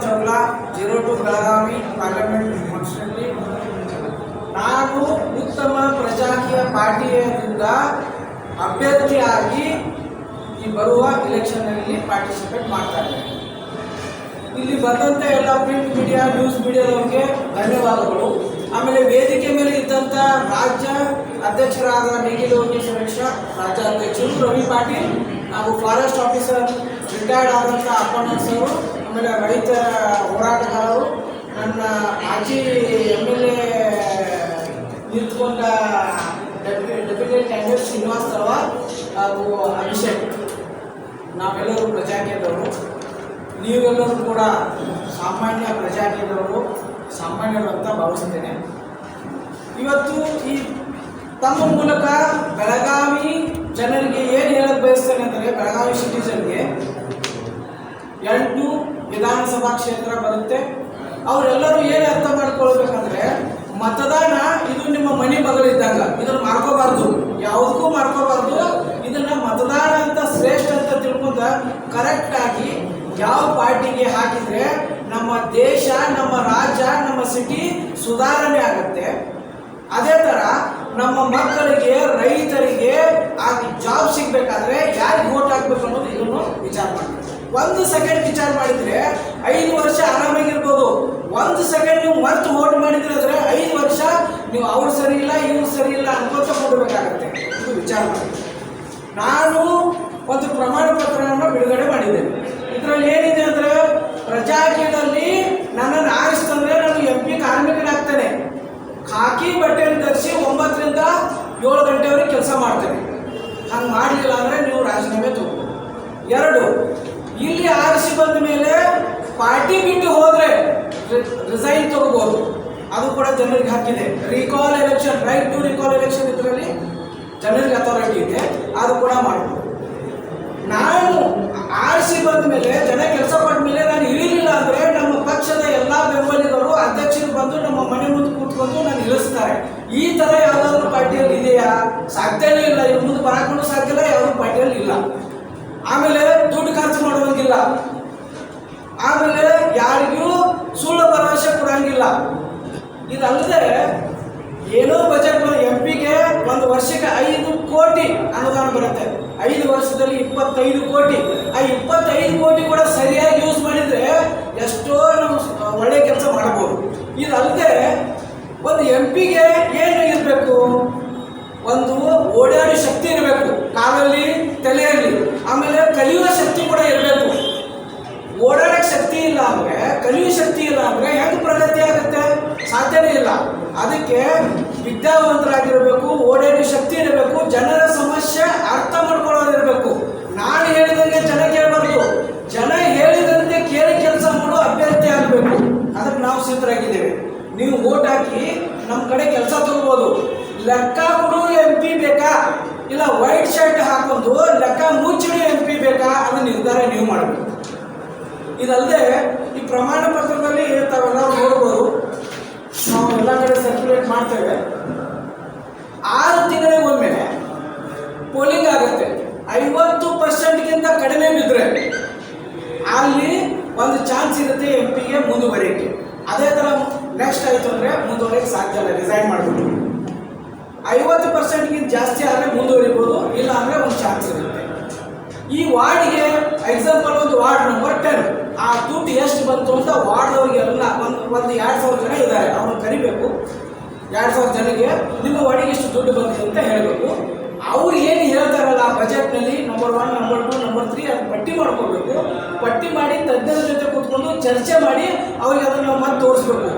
ಚೌಲ to ನಾನು ಉತ್ತಮ ಪ್ರಜಾಕೀಯ ಪಾರ್ಟಿಯಿಂದ ಅಭ್ಯರ್ಥಿಯಾಗಿ ಈ ಬರುವ ಇಲೆಕ್ಷನ್ನಲ್ಲಿ ಪಾರ್ಟಿಸಿಪೇಟ್ ಮಾಡ್ತಾ ಇದ್ದೇನೆ ಇಲ್ಲಿ ಬಂದಂಥ ಎಲ್ಲ ಪ್ರಿಂಟ್ ಮೀಡಿಯಾ ನ್ಯೂಸ್ ಮೀಡಿಯಾದವರಿಗೆ ಧನ್ಯವಾದಗಳು. ಆಮೇಲೆ ವೇದಿಕೆ ಮೇಲೆ ಇದ್ದಂಥ ರಾಜ್ಯ ಅಧ್ಯಕ್ಷರಾದ ನೇಗಿಲ ಯೋಗೇಶ್ವರೇಶ ರಾಜ್ಯ ಅಧ್ಯಕ್ಷರು ರವಿ ಪಾಟೀಲ್ ಹಾಗೂ ಫಾರೆಸ್ಟ್ ಆಫೀಸರ್ ರಿಟೈರ್ಡ್ ಆದಂಥ ಅಪ್ಪಣ್ಣಸ್ ಅವರು ಆಮೇಲೆ ರೈತ ಹೋರಾಟಗಾರರು, ನನ್ನ ಮಾಜಿ ಎಂ ಎಲ್ ಎ ನಿಂತ್ಕೊಂಡ ಡೆಪ್ಯೂಟಿ ಕ್ಯಾಂಡಿಡೇಟ್ ಶ್ರೀನಿವಾಸ್ ತಳವಾರ್ ಹಾಗೂ ಅಭಿಷೇಕ್. ನಾವೆಲ್ಲರೂ ಪ್ರಜಾಕೇಂದ್ರವರು ನೀವೆಲ್ಲರೂ ಕೂಡ ಸಾಮಾನ್ಯ ಪ್ರಜಾಕೇಂದ್ರವರು ಸಾಮಾನ್ಯರು ಅಂತ ಭಾವಿಸ್ತೇನೆ. ಇವತ್ತು ಈ ತಮ್ಮ ಮೂಲಕ ಬೆಳಗಾವಿ ಜನರಿಗೆ ಏನು ಹೇಳಕ್ಕೆ ಬಯಸ್ತೇನೆ ಅಂದರೆ ಬೆಳಗಾವಿ ಸಿಟಿಜನ್ಗೆ ಎಂಟು ವಿಧಾನಸಭಾ ಕ್ಷೇತ್ರ ಬರುತ್ತೆ. ಅವರೆಲ್ಲರೂ ಏನು ಅರ್ಥ ಮಾಡ್ಕೊಳ್ಬೇಕಂದ್ರೆ, ಮತದಾನ ಇದು ನಿಮ್ಮ ಮನೆ ಬಗಲಿದ್ದಾಗ. ಇದನ್ನ ಮಾಡ್ಕೋಬಾರ್ದು. ಯಾವುದಕ್ಕೂ ಮಾಡ್ಕೋಬಾರ್ದು. ಇದನ್ನ ಮತದಾನ ಅಂತ ಶ್ರೇಷ್ಠ ಅಂತ ತಿಳ್ಕೊಂಡ ಕರೆಕ್ಟ್ ಆಗಿ ಯಾವ ಪಾರ್ಟಿಗೆ ಹಾಕಿದ್ರೆ ನಮ್ಮ ದೇಶ, ನಮ್ಮ ರಾಜ್ಯ, ನಮ್ಮ ಸಿಟಿ ಸುಧಾರಣೆ ಆಗುತ್ತೆ. ಅದೇ ತರ ನಮ್ಮ ಮಕ್ಕಳಿಗೆ, ರೈತರಿಗೆ ಜಾಬ್ ಸಿಗ್ಬೇಕಾದ್ರೆ ಯಾರಿಗೆ ವೋಟ್ ಹಾಕ್ಬೇಕು ಅನ್ನೋದು ಇದನ್ನು ವಿಚಾರ ಮಾಡಬೇಕು. ಒಂದು ಸೆಕೆಂಡ್ ವಿಚಾರ ಮಾಡಿದ್ರೆ ಐದು ವರ್ಷ ಆರಾಮಾಗಿರ್ಬೋದು. ಒಂದು ಸೆಕೆಂಡ್ ನೀವು ಮತ್ತೆ ವೋಟ್ ಮಾಡಿದ್ರೆ ಅಂದ್ರೆ ಐದು ವರ್ಷ ನೀವು ಅವ್ರು ಸರಿ ಇಲ್ಲ, ಇವ್ರು ಸರಿ ಇಲ್ಲ ಅನ್ಕೋತ ಕೊಡಬೇಕಾಗತ್ತೆ ಇದು ವಿಚಾರ ಮಾಡಿ. ನಾನು ಒಂದು ಪ್ರಮಾಣ ಪತ್ರವನ್ನು ಬಿಡುಗಡೆ ಮಾಡಿದ್ದೇನೆ. ಇದರಲ್ಲಿ ಏನಿದೆ ಅಂದ್ರೆ ಪ್ರಜಾಕೀಯದಲ್ಲಿ ನನ್ನನ್ನು ಆರಿಸ್ತಂದ್ರೆ ನಾನು ಎಂ ಪಿ ಕಾರ್ಮಿಕನಾಗ್ತೇನೆ. ಖಾಕಿ ಬಟ್ಟೆಯನ್ನು ಧರಿಸಿ ಒಂಬತ್ತರಿಂದ ಏಳು ಗಂಟೆವರೆಗೆ ಕೆಲಸ ಮಾಡ್ತೇನೆ. ಹಂಗೆ ಮಾಡಲಿಲ್ಲ ಅಂದರೆ ನೀವು ರಾಜೀನಾಮೆ ತಗೋ ಎರಡು ಇಲ್ಲಿ ಆರಿಸಿ ಬಂದ ಮೇಲೆ ಪಾರ್ಟಿ ಬಿಟ್ಟು ಹೋದ್ರೆ ರಿಸೈನ್ ತಗೋಬಹುದು ಅದು ಕೂಡ ಜನರಿಗೆ ಹಾಕಿದೆ recall election right to recall election ಇದರಲ್ಲಿ ಜನರಿಗೆ ಅಥಾರಿಟಿ ಇದೆ. ಅದು ಕೂಡ ಮಾಡಬಹುದು ನಾನು ಆರಿಸಿ ಬಂದ ಮೇಲೆ ಜನ ಕೆಲಸ ಪಟ್ಟ ಮೇಲೆ ನಾನು ಇಳಿಲಿಲ್ಲ ಅಂದ್ರೆ ನಮ್ಮ ಪಕ್ಷದ ಎಲ್ಲಾ ಬೆಂಬಲಿಗರು ಅಧ್ಯಕ್ಷರು ಬಂದು ನಮ್ಮ ಮನೆ ಮುಂದೆ ಕೂತ್ಕೊಂಡು ನಾನು ಇಳಿಸ್ತಾರೆ. ಈ ತರ ಯಾವ್ದಾದ್ರು ಪಾರ್ಟಿಯಲ್ಲಿ ಇದೆಯಾ? ಸಾಧ್ಯನೇ ಇಲ್ಲ. ಇವ್ರ ಮುಂದೆ ಬರಾಕೊಂಡು ಸಾಧ್ಯ ಇಲ್ಲ ಯಾವ್ದು ಪಾರ್ಟಿಯಲ್ಲಿ ಇಲ್ಲ. ಆಮೇಲೆ ಮಾಡುವಂಗಿಲ್ಲ ಆಮೇಲೆ ಯಾರಿಗೂ ಸುಳ್ಳು ಭರವಸೆ ಕೊಡಂಗಿಲ್ಲ. ಇದಲ್ಲದೆ ಏನೋ ಬಜೆಟ್ ಎಂ ಪಿಗೆ ಒಂದು ವರ್ಷಕ್ಕೆ ಐದು ಕೋಟಿ ಅನುದಾನ ಬರುತ್ತೆ. ಐದು ವರ್ಷದಲ್ಲಿ ಇಪ್ಪತ್ತೈದು ಕೋಟಿ. ಆ ಇಪ್ಪತ್ತೈದು ಕೋಟಿ ಕೂಡ ಸರಿಯಾಗಿ ಯೂಸ್ ಮಾಡಿದ್ರೆ ಎಷ್ಟೋ ನಾವು ಒಳ್ಳೆ ಕೆಲಸ ಮಾಡಬಹುದು ಇದಲ್ಲದೆ ಒಂದು ಎಂ ಪಿಗೆ ಏನು ಇರಬೇಕು? ಒಂದು ಓಡಾಡಿ ಶಕ್ತಿ ಇರಬೇಕು. ಕಾಲಲ್ಲಿ, ತಲೆಯಲ್ಲಿ. ಆಮೇಲೆ ಕಲಿಯುವ ಶಕ್ತಿ ಕೂಡ ಇರಬೇಕು. ಓಡಾಡಕ್ಕೆ ಶಕ್ತಿ ಇಲ್ಲ ಅಂದರೆ, ಕಲಿಯುವ ಶಕ್ತಿ ಇಲ್ಲ ಅಂದ್ರೆ ಹೆಂಗೆ ಪ್ರಗತಿ ಆಗುತ್ತೆ? ಸಾಧ್ಯನೇ ಇಲ್ಲ. ಅದಕ್ಕೆ ವಿದ್ಯಾವಂತರಾಗಿರಬೇಕು, ಓಡಾಡಿ ಶಕ್ತಿ ಇರಬೇಕು, ಜನರ ಸಮಸ್ಯೆ ಅರ್ಥ ಮಾಡ್ಕೊಳ್ಳೋದಿರಬೇಕು. ನಾನು ಹೇಳಿದಂಗೆ ಜನ ಕೇಳಬಾರ್ದು. ಜನ ಹೇಳಿದಂತೆ ಕೇಳಿ ಕೆಲಸ ಮಾಡೋ ಅಭ್ಯರ್ಥಿ ಆಗಬೇಕು. ಅದಕ್ಕೆ ನಾವು ಸಿದ್ಧರಾಗಿದ್ದೇವೆ. ನೀವು ಓಟ್ ಹಾಕಿ ನಮ್ಮ ಕಡೆ ಕೆಲಸ ತಗೋಬೋದು. ಲೆಕ್ಕ ಕೊಡು ಎಂ ಪಿ ಬೇಕಾ? ಇಲ್ಲ ವೈಟ್ ಶರ್ಟ್ ಹಾಕೊಂಡು ಲೆಕ್ಕ ಮುಚ್ಚಿಡು ಎಂ ಪಿ ಬೇಕಾ? ಅದು ನಿರ್ಧಾರ ನೀವು ಮಾಡಬೇಕು. ಇದಲ್ಲದೆ ಈ ಪ್ರಮಾಣ ಪತ್ರದಲ್ಲಿ ತಾವೆಲ್ಲ ನೋಡ್ಬೋದು ನಾವು ಎಲ್ಲ ಕಡೆ ಸರ್ಕ್ಯುಲೇಟ್ ಮಾಡ್ತೇವೆ ಆರು ತಿಂಗಳಿಗೊಮ್ಮೆ ಪೋಲಿಂಗ್ ಆಗುತ್ತೆ. ಐವತ್ತು ಪರ್ಸೆಂಟ್ಗಿಂತ ಕಡಿಮೆ ಬಿದ್ದರೆ ಅಲ್ಲಿ ಒಂದು ಚಾನ್ಸ್ ಇರುತ್ತೆ ಎಂ ಪಿಗೆ ಮುಂದುವರಿಯಕ್ಕೆ ಅದೇ ಥರ ನೆಕ್ಸ್ಟ್ ಆಯಿತು ಅಂದರೆ ಮುಂದುವರಿಯಕ್ಕೆ ಸಾಧ್ಯ ಇಲ್ಲ ರಿಸೈನ್ ಮಾಡಿಬಿಟ್ಟು. ಐವತ್ತು ಪರ್ಸೆಂಟ್ಗಿಂತ ಜಾಸ್ತಿ ಆದರೆ ಮುಂದುವರಿಬೋದು, ಇಲ್ಲ ಅಂದರೆ ಒಂದು ಚಾನ್ಸ್ ಇರುತ್ತೆ. ಈ ವಾರ್ಡ್ಗೆ ಎಕ್ಸಾಂಪಲ್ ಒಂದು ವಾರ್ಡ್ ನಂಬರ್ ಟೆನ್ ಆ ದುಡ್ಡು ಎಷ್ಟು ಬಂತು ಅಂತ ವಾರ್ಡ್ದವ್ರಿಗೆಲ್ಲ ಒಂದು ಒಂದು ಎರಡು ಸಾವಿರ ಜನ ಇದ್ದಾರೆ. ಅವ್ರನ್ನ ಕರಿಬೇಕು. ಎರಡು ಸಾವಿರ ಜನಕ್ಕೆ ನಿಮ್ಮ ವಾರ್ಡಿಗೆ ಇಷ್ಟು ದುಡ್ಡು ಬಂತು ಅಂತ ಹೇಳಬೇಕು. ಅವ್ರು ಏನು ಹೇಳ್ತಾರಲ್ಲ ಆ ಬಜೆಟ್ನಲ್ಲಿ number one number two number three ಅದು ಪಟ್ಟಿ ಮಾಡ್ಕೋಬೇಕು. ಪಟ್ಟಿ ಮಾಡಿ ತಜ್ಞರ ಜೊತೆ ಕೂತ್ಕೊಂಡು ಚರ್ಚೆ ಮಾಡಿ ಅವ್ರಿಗೆ ಅದನ್ನು ಮತ್ತೆ ತೋರಿಸ್ಬೇಕು.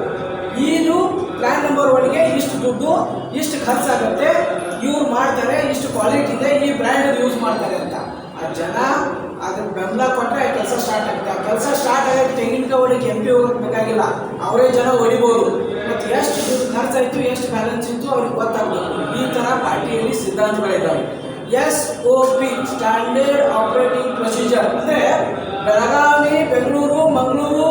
ಇದು ಪ್ಲಾನ್ ನಂಬರ್ ಒನ್ಗೆ ಇಷ್ಟು ದುಡ್ಡು, ಇಷ್ಟು ಖರ್ಚಾಗುತ್ತೆ, ಇವ್ರು ಮಾಡ್ತಾರೆ, ಇಷ್ಟು ಕ್ವಾಲಿಟಿ ಇದೆ, ಈ ಬ್ರ್ಯಾಂಡ್ ಯೂಸ್ ಮಾಡ್ತಾರೆ ಅಂತ. ಆ ಜನ ಅದ್ರ ಬೆಂಬಲ ಕೊಟ್ಟರೆ ಕೆಲಸ ಸ್ಟಾರ್ಟ್ ಆಗುತ್ತೆ. ಆ ಕೆಲಸ ಸ್ಟಾರ್ಟ್ ಆಗಿ ತೆಂಗಿನಕಾಯಿ ಹೊಡಿಗೆ ಎಂ ಪಿ ಹೋಗಕ್ಕೆ ಬೇಕಾಗಿಲ್ಲ. ಅವರೇ ಜನ ಹೊಡಿಬೋದು. ಮತ್ತು ಎಷ್ಟು ದುಡ್ಡು ಖರ್ಚಾಯಿತು ಎಷ್ಟು ಬ್ಯಾಲೆನ್ಸ್ ಇತ್ತು ಅವ್ರಿಗೆ ಗೊತ್ತಾಗ್ಬೋದು. ಈ ಥರ ಪಾರ್ಟಿಯಲ್ಲಿ ಸಿದ್ಧಾಂತಗಳಿದ್ದಾವೆ. S O P standard operating procedure ಅಂದರೆ ಬೆಳಗಾವಿ, ಬೆಂಗಳೂರು, ಮಂಗಳೂರು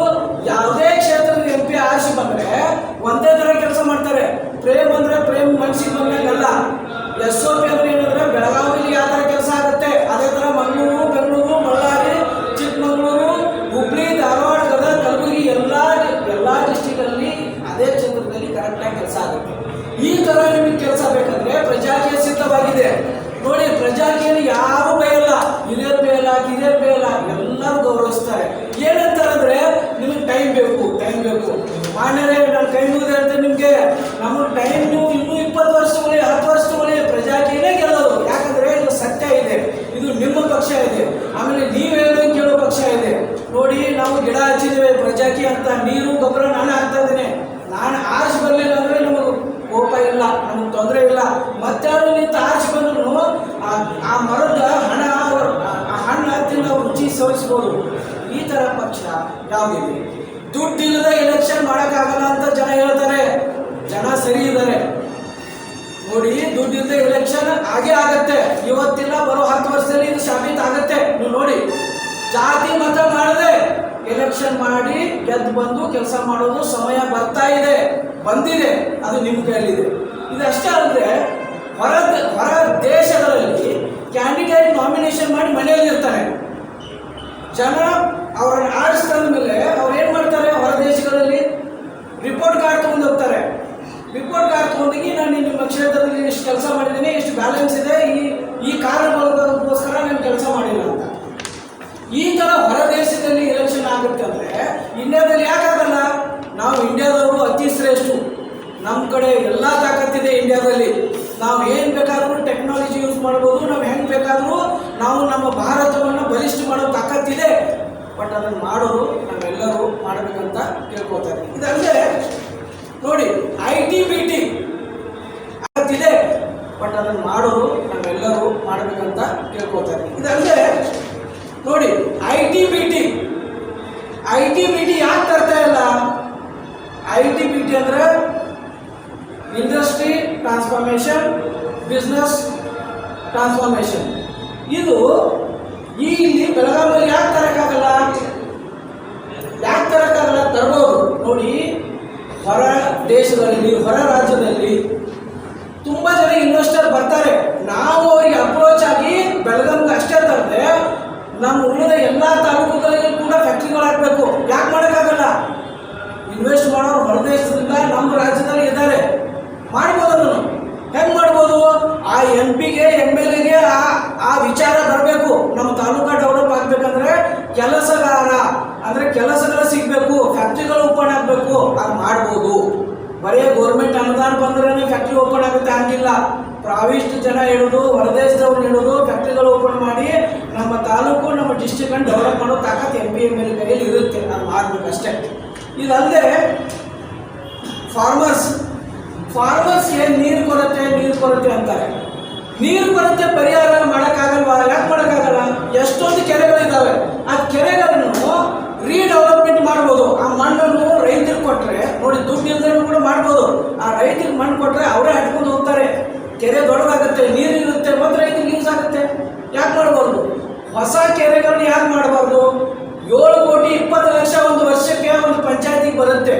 ಸಿದ್ಧವಾಗಿದೆ ನೋಡಿ, ಪ್ರಜಾಕೀಯಲ್ಲಿ ಯಾರು ಬೇಯಲ್ಲ. ಹಿರಿಯರು ಬೇಯಲ್ಲ ಕಿರಿಯರು ಬೇಯಲ್ಲ. ಎಲ್ಲರೂ ಗೌರವಿಸ್ತಾರೆ. ಏನಂತಾರಂದ್ರೆ, ನಿಮಗೆ ಟೈಮ್ ಬೇಕು ಟೈಮ್ ಬೇಕು. ಮಾನ್ಯರೇ, ನಾನು ಕೈ ಮುಗಿದೆ ಅಂತ ನಿಮಗೆ. ನಮ್ಮ ಟೈಮ್ ನೀವು ಇನ್ನೂ ಇಪ್ಪತ್ತು ವರ್ಷ ತಗೊಳ್ಳಿ ಹತ್ತು ವರ್ಷ ತಗೊಳ್ಳಿ ಪ್ರಜಾಕೀಯನೇ ಗೆಲ್ಲೋದು. ಯಾಕಂದ್ರೆ ಇದು ಸತ್ಯ ಇದೆ. ಇದು ನಿಮ್ಮ ಪಕ್ಷ ಇದೆ. ಆಮೇಲೆ ನೀವು ಹೇಳೋದು ಕೇಳೋ ಪಕ್ಷ ಇದೆ. ನೋಡಿ, ನಾವು ಗಿಡ ಹಚ್ಚಿದ್ದೇವೆ ಪ್ರಜಾಕಿ ಅಂತ. ನೀರು, ಗೊಬ್ಬರ ನಾನು ಹಾಕ್ತಾ ಇದ್ದೀನಿ. ನಾನು ಆರಿಸಿ ಬರಲಿಲ್ಲ ಅಂದ್ರೆ ನಮಗೆ ಕೋಪ ಇಲ್ಲ, ನಮಗೆ ತೊಂದರೆ ಇಲ್ಲ. ಮತ್ತಾರು ನಿಂತ ಆ ಮರದ ಹಣ ಆ- ಹಣ್ಣು ಅವ್ರು ರುಚಿ ಸವಿಸ್ಬೋದು ಈ ತರ ಪಕ್ಷ ಯಾವುದಿದೆ? ದುಡ್ಡಿಲ್ಲದೆ ಎಲೆಕ್ಷನ್ ಮಾಡೋಕ್ಕಾಗಲ್ಲ ಅಂತ ಜನ ಹೇಳ್ತಾರೆ. ಜನ ಸರಿ ಇದ್ದಾರೆ. ನೋಡಿ, ದುಡ್ಡಿಲ್ಲದೆ ಎಲೆಕ್ಷನ್ ಆಗೇ ಆಗತ್ತೆ. ಇವತ್ತಿಲ್ಲ, ಬರೋ ಹತ್ತು ವರ್ಷದಲ್ಲಿ ಇದು ಸಾಬೀತು ಆಗತ್ತೆ. ನೀವು ನೋಡಿ, ಜಾತಿ ಮತ ಮಾಡದೆ ಎಲೆಕ್ಷನ್ ಮಾಡಿ, ಗೆದ್ದು ಬಂದು ಕೆಲಸ ಮಾಡೋದು ಸಮಯ ಬರ್ತಾ ಇದೆ. ಬಂದಿದೆ. ಅದು ನಿಮ್ಮ ಕೈಯಲ್ಲಿದೆ. ಇದಷ್ಟೇ ಅಲ್ಲದೆ ಹೊರ ಹೊರ ದೇಶಗಳಲ್ಲಿ ಕ್ಯಾಂಡಿಡೇಟ್ ನಾಮಿನೇಷನ್ ಮಾಡಿ ಮನೆಯಲ್ಲಿ ಇರ್ತಾರೆ. ಜನ ಅವರನ್ನು ಆರಿಸ್ತಂದ ಮೇಲೆ ಅವ್ರು ಏನು ಮಾಡ್ತಾರೆ? ಹೊರ ದೇಶಗಳಲ್ಲಿ ರಿಪೋರ್ಟ್ ಕಾರ್ಡ್ ತೊಗೊಂಡು ಹೋಗ್ತಾರೆ. ರಿಪೋರ್ಟ್ ಕಾರ್ಡ್ ತೊಗೊಂಡೋಗಿ ನಾನು ನಿಮ್ಮ ಕ್ಷೇತ್ರದಲ್ಲಿ ಇಷ್ಟು ಕೆಲಸ ಮಾಡಿದ್ದೀನಿ, ಇಷ್ಟು ಬ್ಯಾಲೆನ್ಸ್ ಇದೆ, ಈ ಈ ಕಾರಣಗಳಿಗೋಸ್ಕರ ನಾನು ಕೆಲಸ ಮಾಡಿಲ್ಲ ಅಂತ. ಈ ಥರ ಹೊರ ದೇಶದಲ್ಲಿ ಎಲೆಕ್ಷನ್ ಆಗುತ್ತೆ ಅಂದರೆ ಇಂಡಿಯಾದಲ್ಲಿ ಯಾಕಾಗಲ್ಲ ನಾವು ಇಂಡಿಯಾದವರು ಅತಿ ಶ್ರೇಷ್ಠ ನಮ್ಮ ಕಡೆ ಎಲ್ಲ ತಾಕತ್ತಿದೆ ಇಂಡಿಯಾದಲ್ಲಿ ನಾವು ಏನು ಬೇಕಾದರೂ ಟೆಕ್ನಾಲಜಿ ಯೂಸ್ ಮಾಡ್ಬೋದು, ನಾವು ಹೆಂಗೆ ಬೇಕಾದರೂ ನಾವು ನಮ್ಮ ಭಾರತವನ್ನು ಬಲಿಷ್ಠ ಮಾಡೋ ತಾಕತ್ತಿದೆ. ಬಟ್ ಅದನ್ನು ಮಾಡೋರು ನಾವೆಲ್ಲರೂ ಮಾಡಬೇಕಂತ ಕೇಳ್ಕೊತಾರೆ ಇದಲ್ಲದೆ, ನೋಡಿ ಐ ಟಿ ಬಿ ಟಿ ಆಗತ್ತಿದೆ ಬಟ್ ಅದನ್ನು ಮಾಡೋರು ನಾವೆಲ್ಲರೂ ಮಾಡಬೇಕಂತ ಕೇಳ್ಕೊತಾರೆ ಇದಲ್ಲದೆ, ನೋಡಿ I T B T I T B T ಯಾಕೆ ತರ್ತಾ ಇಲ್ಲ ಐ ಟಿ ಬಿ ಟಿ ಅಂದ್ರೆ ಇಂಡಸ್ಟ್ರಿ ಟ್ರಾನ್ಸ್ಫಾರ್ಮೇಶನ್ ಬಿಸ್ನೆಸ್ ಟ್ರಾನ್ಸ್ಫಾರ್ಮೇಶನ್ ಇದು ಈ ಇಲ್ಲಿ ಬೆಳಗಾವಿಯಲ್ಲಿ ಯಾಕೆ ತರೋಕ್ಕಾಗಲ್ಲ ಯಾಕೆ ತರೋಕ್ಕಾಗಲ್ಲ ತರಬಹುದು ನೋಡಿ, ಹೊರ ದೇಶದಲ್ಲಿ, ಹೊರ ರಾಜ್ಯದಲ್ಲಿ ತುಂಬ ಜನ ಇನ್ವೆಸ್ಟರ್ ಬರ್ತಾರೆ. ನಾವು ಅವರಿಗೆ ಅಪ್ರೋಚ್ ಆಗಿ ಬೆಳಗಾವಿಗೆ ಅಷ್ಟೇ ತರದೆ ನಮ್ಮ ಉಳಿದ ಎಲ್ಲ ತಾಲೂಕುಗಳಿಗೆ ಕೂಡ ಫ್ಯಾಕ್ಟ್ರಿಗಳು ಹಾಕಬೇಕು ಯಾಕೆ ಮಾಡೋಕ್ಕಾಗಲ್ಲ? ಇನ್ವೆಸ್ಟ್ ಮಾಡೋರು ಹೊರ ದೇಶದಿಂದ ನಮ್ಮ ರಾಜ್ಯದಲ್ಲಿ ಇದ್ದಾರೆ ಮಾಡ್ಬೋದು ಅದನ್ನು ಹೆಂಗ್ ಮಾಡ್ಬೋದು ಆ ಎಂ ಪಿಗೆ ಎಂ ಎಲ್ ಎಗೆ ಆ ಆ ವಿಚಾರ ಬರಬೇಕು. ನಮ್ಮ ತಾಲೂಕಾ ಡೆವಲಪ್ ಆಗ್ಬೇಕಂದ್ರೆ ಕೆಲಸಗಾರ, ಅಂದ್ರೆ ಕೆಲಸಗಳು ಸಿಗ್ಬೇಕು ಫ್ಯಾಕ್ಟ್ರಿಗಳು ಓಪನ್ ಆಗ್ಬೇಕು, ಅದು ಮಾಡ್ಬೋದು. ಬರೀ ಗೌರ್ಮೆಂಟ್ ಅನುದಾನ ಬಂದ್ರೇ ಫ್ಯಾಕ್ಟ್ರಿ ಓಪನ್ ಆಗುತ್ತೆ, ಹಂಗಿಲ್ಲ. ಪ್ರಾವಿಷ್ಟು ಜನ ಹೇಳೋದು, ಹೊರದೇಶದವ್ರು ಹೇಳೋದು ಫ್ಯಾಕ್ಟ್ರಿಗಳು ಓಪನ್ ಮಾಡಿ ನಮ್ಮ ತಾಲೂಕು, ನಮ್ಮ ಡಿಸ್ಟಿಕ್ ಅನ್ನು ಡೆವಲಪ್ ಮಾಡೋ ತಾಕತ್ ಎಂ ಪಿ ಎಂ ಎಲ್ ಕೈಯಲ್ಲಿ ಇರುತ್ತೆ. ನಾನು ಮಾಡ್ಬೇಕು ಅಷ್ಟೇ. ಇದಲ್ಲದೆ ಫಾರ್ಮರ್ಸ್ ಫಾರ್ಮರ್ಸ್ ಫಾರ್ಮರ್ಸ್ಗೆ ನೀರು ಕೊರತೆ ನೀರು ಕೊರತೆ ಅಂತಾರೆ? ನೀರು ಬರುತ್ತೆ ಪರಿಹಾರ ಮಾಡೋಕ್ಕಾಗಲ್ವಾ? ಯಾಕೆ ಮಾಡೋಕ್ಕಾಗಲ್ಲ? ಎಷ್ಟೊಂದು ಕೆರೆಗಳಿದ್ದಾವೆ ಆ ಕೆರೆಗಳನ್ನು ರೀಡೆವಲಪ್ಮೆಂಟ್ ಮಾಡ್ಬೋದು. ಆ ಮಣ್ಣನ್ನು ರೈತರಿಗೆ ಕೊಟ್ಟರೆ ನೋಡಿ ದುಡ್ಡು ಇಲ್ದೇನು ಕೂಡ ಮಾಡ್ಬೋದು. ಆ ರೈತರಿಗೆ ಮಣ್ಣು ಕೊಟ್ಟರೆ ಅವರೇ ಹಟ್ಕೊಂಡು ಹೋಗ್ತಾರೆ. ಕೆರೆ ದೊಡ್ಡದಾಗುತ್ತೆ, ನೀರು ಇರುತ್ತೆ, ಮತ್ತು ರೈತರಿಗೆ ಯೂಸ್ ಆಗುತ್ತೆ. ಯಾಕೆ ಮಾಡ್ಬಾರ್ದು? ಹೊಸ ಕೆರೆಗಳನ್ನು ಯಾಕೆ ಮಾಡಬಾರ್ದು? ಏಳು ಕೋಟಿ ಇಪ್ಪತ್ತು ಲಕ್ಷ ಒಂದು ವರ್ಷಕ್ಕೆ ಒಂದು ಪಂಚಾಯತಿಗೆ ಬರುತ್ತೆ.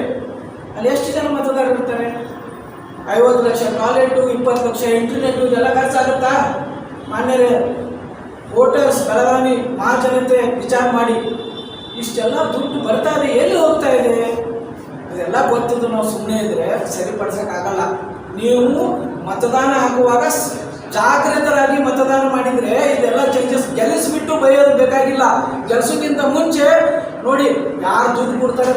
ಅಲ್ಲಿ ಎಷ್ಟು ಜನ ಮತದಾರರು ಇರ್ತಾರೆ ಐವತ್ತು ಲಕ್ಷ ಟಾಯ್ಲೆಟು ಇಪ್ಪತ್ತು ಲಕ್ಷ ಇಂಟರ್ನೆಟ್ ಇದೆಲ್ಲ ಖರ್ಚಾಗುತ್ತಾ? ಮಾನ್ಯರೇ ವೋಟರ್ಸ್ ಬೆಳಗಾವಿ ಮಹಾಜನತೆ ವಿಚಾರ ಮಾಡಿ. ಇಷ್ಟೆಲ್ಲ ದುಡ್ಡು ಬರ್ತಾ ಇದೆ, ಎಲ್ಲಿ ಹೋಗ್ತಾ ಇದೆ? ಇದೆಲ್ಲ ಗೊತ್ತಿದ್ದು ನಾವು ಸುಮ್ಮನೆ ಇದ್ರೆ ಸರಿಪಡಿಸೋಕ್ಕಾಗಲ್ಲ. ನೀವು ಮತದಾನ ಹಾಕುವಾಗ ಜಾಗೃತರಾಗಿ ಮತದಾನ ಮಾಡಿದರೆ ಇದೆಲ್ಲ ಚೇಂಜಸ್ ಗೆಲ್ಲಿಸ್ಬಿಟ್ಟು ಬೈಯೋದು ಬೇಕಾಗಿಲ್ಲ. ಗೆಲ್ಸೋಕ್ಕಿಂತ ಮುಂಚೆ ನೋಡಿ ಯಾರು ದುಡ್ಡು ಕೊಡ್ತಾರೆ?